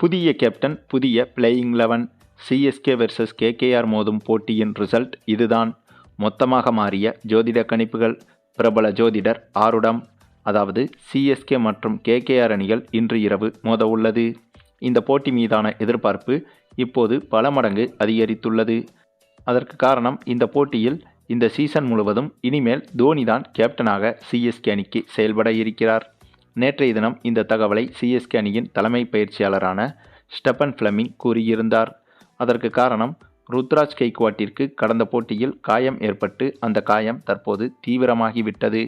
புதிய கேப்டன் புதிய playing eleven CSK versus KKR மோதும் போட்டியின் ரிசல்ட் இதுதான். மொத்தமாக மாறிய ஜோதிட கணிப்புகள் பிரபல ஜோதிடர் ஆருடம் அதாவது சிஎஸ்கே மற்றும் கேகேஆர் அணிகள் இன்று இரவு மோத உள்ளது. இந்த போட்டி மீதான எதிர்பார்ப்பு இப்போது பல மடங்கு அதிகரித்துள்ளது. அதற்கு காரணம் இந்த போட்டியில் இந்த சீசன் முழுவதும் இனிமேல் தோனிதான் கேப்டனாக சிஎஸ்கே அணிக்கு செயல்பட இருக்கிறார். நேற்றைய தினம் இந்த தகவலை சிஎஸ்கே அணியின் தலைமை பயிற்சியாளரான ஸ்டெபன் ஃப்ளமிங் கூறியிருந்தார். அதற்கு காரணம் ருத்ராஜ் கெய்க்வாட்டிற்கு கடந்த போட்டியில் காயம் ஏற்பட்டு அந்த காயம் தற்போது தீவிரமாகிவிட்டது.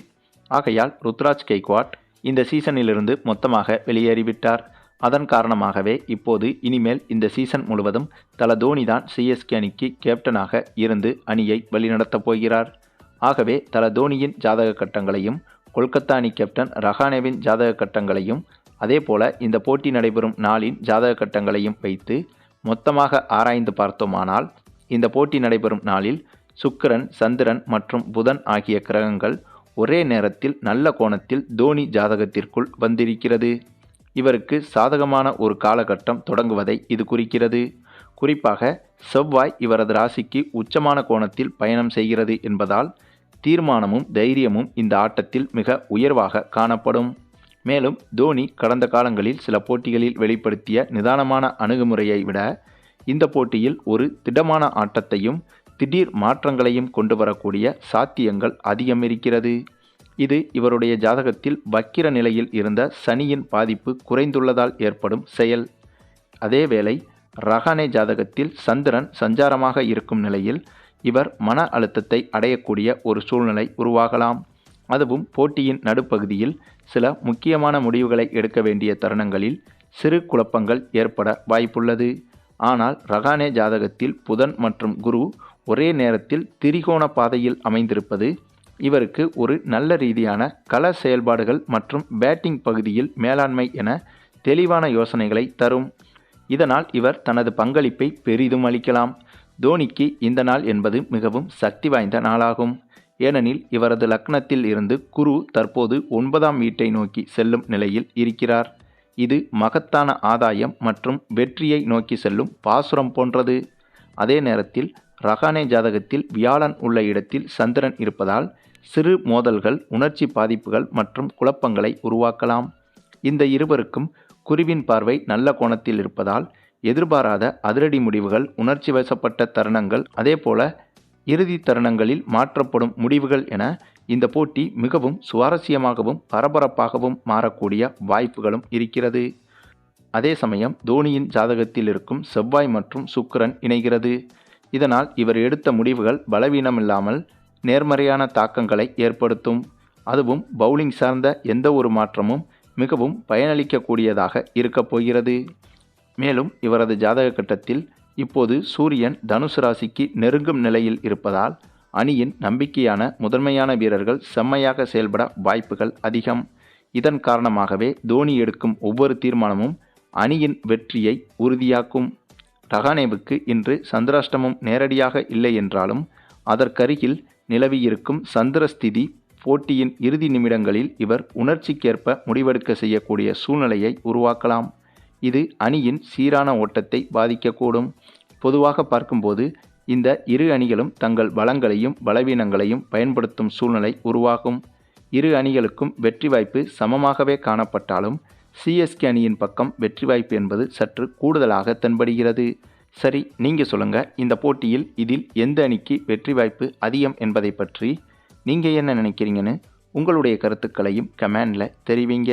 ஆகையால் ருத்ராஜ் கெய்க்வாட் இந்த சீசனிலிருந்து மொத்தமாக வெளியேறிவிட்டார். அதன் காரணமாகவே இப்போது இனிமேல் இந்த சீசன் முழுவதும் தல தோனி தான் சிஎஸ்கே அணிக்கு கேப்டனாக இருந்து அணியை வழிநடத்தப் போகிறார். ஆகவே தல தோனியின் ஜாதக கட்டங்களையும் கொல்கத்தா அணி கேப்டன் ரஹானேவின் ஜாதக கட்டங்களையும் அதேபோல இந்த போட்டி நடைபெறும் நாளின் ஜாதக கட்டங்களையும் வைத்து மொத்தமாக ஆராய்ந்து பார்த்தோமானால் இந்த போட்டி நடைபெறும் நாளில் சுக்கிரன் சந்திரன் மற்றும் புதன் ஆகிய கிரகங்கள் ஒரே நேரத்தில் நல்ல கோணத்தில் தோனி ஜாதகத்திற்குள் வந்திருக்கிறது. இவருக்கு சாதகமான ஒரு காலகட்டம் தொடங்குவதை இது குறிக்கிறது. குறிப்பாக செவ்வாய் இவரது ராசிக்கு உச்சமான கோணத்தில் பயணம் செய்கிறது என்பதால் தீர்மானமும் தைரியமும் இந்த ஆட்டத்தில் மிக உயர்வாக காணப்படும். மேலும் தோனி கடந்த காலங்களில் சில போட்டிகளில் வெளிப்படுத்திய நிதானமான அணுகுமுறையை விட இந்த போட்டியில் ஒரு திடமான ஆட்டத்தையும் திடீர் மாற்றங்களையும் கொண்டு வரக்கூடிய சாத்தியங்கள் அதிகம் இருக்கிறது. இது இவருடைய ஜாதகத்தில் வக்கிர நிலையில் இருந்த சனியின் பாதிப்பு குறைந்துள்ளதால் ஏற்படும் செயல். அதேவேளை ரஹானே ஜாதகத்தில் சந்திரன் சஞ்சாரமாக இருக்கும் நிலையில் இவர் மன அழுத்தத்தை அடையக்கூடிய ஒரு சூழ்நிலை உருவாகலாம். அதுவும் போட்டியின் நடுப்பகுதியில் சில முக்கியமான முடிவுகளை எடுக்க வேண்டிய தருணங்களில் சிறு குழப்பங்கள் ஏற்பட வாய்ப்புள்ளது. ஆனால் ரகானே ஜாதகத்தில் புதன் மற்றும் குரு ஒரே நேரத்தில் திரிகோண பாதையில் அமைந்திருப்பது இவருக்கு ஒரு நல்ல ரீதியான கள செயல்பாடுகள் மற்றும் பேட்டிங் பகுதியில் மேலாண்மை என தெளிவான யோசனைகளை தரும். இதனால் இவர் தனது பங்களிப்பை பெரிதும் அளிக்கலாம். தோனிக்கு இந்த நாள் என்பது மிகவும் சக்தி வாய்ந்த நாளாகும். ஏனெனில் இவரது லக்னத்தில் இருந்து குரு தற்போது ஒன்பதாம் வீட்டை நோக்கி செல்லும் நிலையில் இருக்கிறார். இது மகத்தான ஆதாயம் மற்றும் வெற்றியை நோக்கி செல்லும் பாசுரம் போன்றது. அதே நேரத்தில் ரகானே ஜாதகத்தில் வியாழன் உள்ள இடத்தில் சந்திரன் இருப்பதால் சிறு மோதல்கள் உணர்ச்சி பாதிப்புகள் மற்றும் குழப்பங்களை உருவாக்கலாம். இந்த இருவருக்கும் குருவின் பார்வை நல்ல கோணத்தில் இருப்பதால் எதிர்பாராத அதிரடி முடிவுகள் உணர்ச்சி வசப்பட்ட தருணங்கள் அதேபோல இறுதி தருணங்களில் மாற்றப்படும் முடிவுகள் என இந்த போட்டி மிகவும் சுவாரஸ்யமாகவும் பரபரப்பாகவும் மாறக்கூடிய வாய்ப்புகளும் இருக்கிறது. அதே சமயம் தோனியின் ஜாதகத்தில் இருக்கும் செவ்வாய் மற்றும் சுக்கரன் இணைகிறது. இதனால் இவர் எடுத்த முடிவுகள் பலவீனமில்லாமல் நேர்மறையான தாக்கங்களை ஏற்படுத்தும். அதுவும் பவுலிங் சார்ந்த எந்த ஒரு மாற்றமும் மிகவும் பயனளிக்கக்கூடியதாக இருக்கப் போகிறது. மேலும் இவரது ஜாதக கட்டத்தில் இப்போது சூரியன் தனுசு ராசிக்கு நெருங்கும் நிலையில் இருப்பதால் அணியின் நம்பிக்கையான முதன்மையான வீரர்கள் செம்மையாக செயல்பட வாய்ப்புகள் அதிகம். இதன் காரணமாகவே தோனி எடுக்கும் ஒவ்வொரு தீர்மானமும் அணியின் வெற்றியை உறுதியாக்கும். ரஹானேவுக்கு இன்று சந்திராஷ்டமம் நேரடியாக இல்லை என்றாலும் அதற்கருகில் நிலவியிருக்கும் சந்திரஸ்திதி போட்டியின் இறுதி நிமிடங்களில் இவர் உணர்ச்சிக்கேற்ப முடிவெடுக்க செய்யக்கூடிய சூழ்நிலையை உருவாக்கலாம். இது அணியின் சீரான ஓட்டத்தை பாதிக்கக்கூடும். பொதுவாக பார்க்கும்போது இந்த இரு அணிகளும் தங்கள் பலங்களையும் பலவீனங்களையும் பயன்படுத்தும் சூழ்நிலை உருவாகும். இரு அணிகளுக்கும் வெற்றி வாய்ப்பு சமமாகவே காணப்பட்டாலும் சிஎஸ்கே அணியின் பக்கம் வெற்றி வாய்ப்பு என்பது சற்று கூடுதலாக தென்படுகிறது. சரி நீங்கள் சொல்லுங்கள் இந்த போட்டியில் இதில் எந்த அணிக்கு வெற்றி வாய்ப்பு அதிகம் என்பதை பற்றி நீங்கள் என்ன நினைக்கிறீங்கன்னு உங்களுடைய கருத்துக்களையும் கமெண்டில் தெரிவிங்க.